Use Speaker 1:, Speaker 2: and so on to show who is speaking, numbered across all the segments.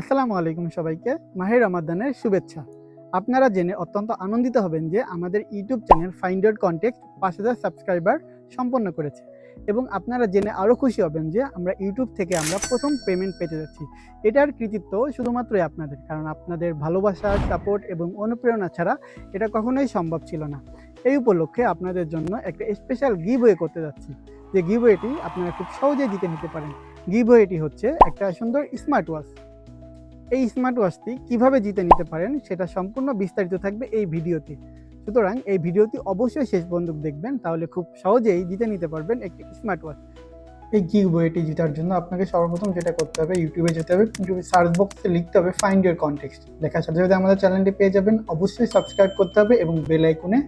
Speaker 1: আসসালামু আলাইকুম সবাইকে। মাহের রমাদানের শুভেচ্ছা। আপনারা জেনে অত্যন্ত আনন্দিত হবেন যে আমাদের ইউটিউব চ্যানেল ফাইন্ডার কন্টেক্ট পাঁচ হাজার সাবস্ক্রাইবার সম্পন্ন করেছে এবং আপনারা জেনে আরও খুশি হবেন যে আমরা ইউটিউব থেকে আমরা প্রথম পেমেন্ট পেতে যাচ্ছি। এটার কৃতিত্ব শুধুমাত্রই আপনাদের, কারণ আপনাদের ভালোবাসা সাপোর্ট এবং অনুপ্রেরণা ছাড়া এটা কখনোই সম্ভব ছিল না। এই উপলক্ষে আপনাদের জন্য একটা স্পেশাল গিভওয়ে করতে যাচ্ছি। যে গিভওয়েটি আপনারা খুব সহজেই জিতে নিতে পারেন। গিভওয়েটি হচ্ছে একটা সুন্দর স্মার্ট ওয়াচ এই স্মার্ট ওয়াচটি কীভাবে জিতে নিতে পারেন সেটা সম্পূর্ণ বিস্তারিত থাকবে এই ভিডিওতে। সুতরাং এই ভিডিওটি অবশ্যই শেষ বন্ধুক দেখবেন, তাহলে খুব সহজেই জিতে নিতে পারবেন একটি স্মার্ট ওয়াচ এই গিগ বইটি জেতার জন্য আপনাকে সর্বপ্রথম যেটা করতে হবে ইউটিউবে যেতে হবে ইউটিউবে সার্চ বক্সে লিখতে হবে ফাইন্ড ইয়ার কনটেক্সট লেখার সাথে সাথে আমাদের চ্যানেলটি পেয়ে যাবেন, অবশ্যই সাবস্ক্রাইব করতে হবে এবং বেল আইকনে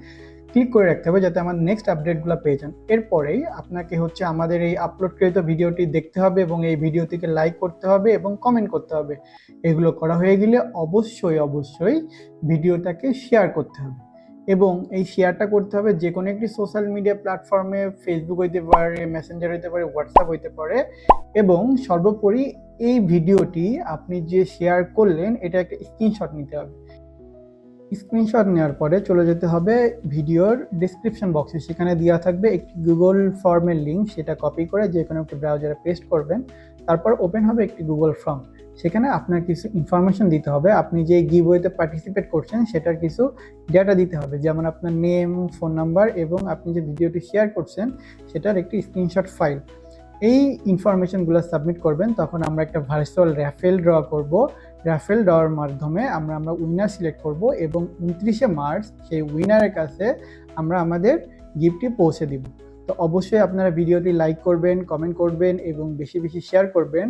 Speaker 1: ক্লিক করে রাখতে হবে যাতে আমার নেক্সট আপডেটগুলো পেয়ে যান। এরপরেই আপনাকে হচ্ছে আমাদের এই আপলোডকৃত ভিডিওটি দেখতে হবে এবং এই ভিডিওটিকে লাইক করতে হবে এবং কমেন্ট করতে হবে। এগুলো করা হয়ে গেলে অবশ্যই অবশ্যই ভিডিওটাকে শেয়ার করতে হবে এবং এই শেয়ারটা করতে হবে যে কোনো একটি সোশ্যাল মিডিয়া প্ল্যাটফর্মে ফেসবুক হইতে পারে মেসেঞ্জার হইতে পারে হোয়াটসঅ্যাপ হইতে পারে এবং সর্বোপরি এই ভিডিওটি আপনি যে শেয়ার করলেন, এটা একটা স্ক্রিনশট নিতে হবে। স্ক্রিনশট নেওয়ার পরে চলে যেতে হবে ভিডিওর ডিসক্রিপশন বক্সে সেখানে দেওয়া থাকবে একটি গুগল ফর্মের লিঙ্ক সেটা কপি করে যে কোনো একটি ব্রাউজারে পেস্ট করবেন। তারপর ওপেন হবে একটি গুগল ফর্ম সেখানে আপনার কিছু ইনফরমেশন দিতে হবে। আপনি যে গিভওয়েতে পার্টিসিপেট করছেন, সেটার কিছু ডেটা দিতে হবে। যেমন আপনার নেম ফোন নাম্বার এবং আপনি যে ভিডিওটি শেয়ার করছেন, সেটার একটি স্ক্রিনশট ফাইল এই ইনফরমেশনগুলো সাবমিট করবেন, তখন আমরা একটা ভার্চুয়াল র্যাফেল ড্র করব। র্যাফেল ড্রর মাধ্যমে আমরা আমরা উইনার সিলেক্ট করব এবং উনত্রিশে মার্চ সেই উইনারের কাছে আমরা আমাদের গিফটটি পৌঁছে দিব। তো অবশ্যই আপনারা ভিডিওটি লাইক করবেন কমেন্ট করবেন এবং বেশি বেশি শেয়ার করবেন,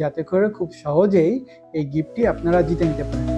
Speaker 1: যাতে করে খুব সহজেই এই গিফটটি আপনারা জিতে নিতে পারেন।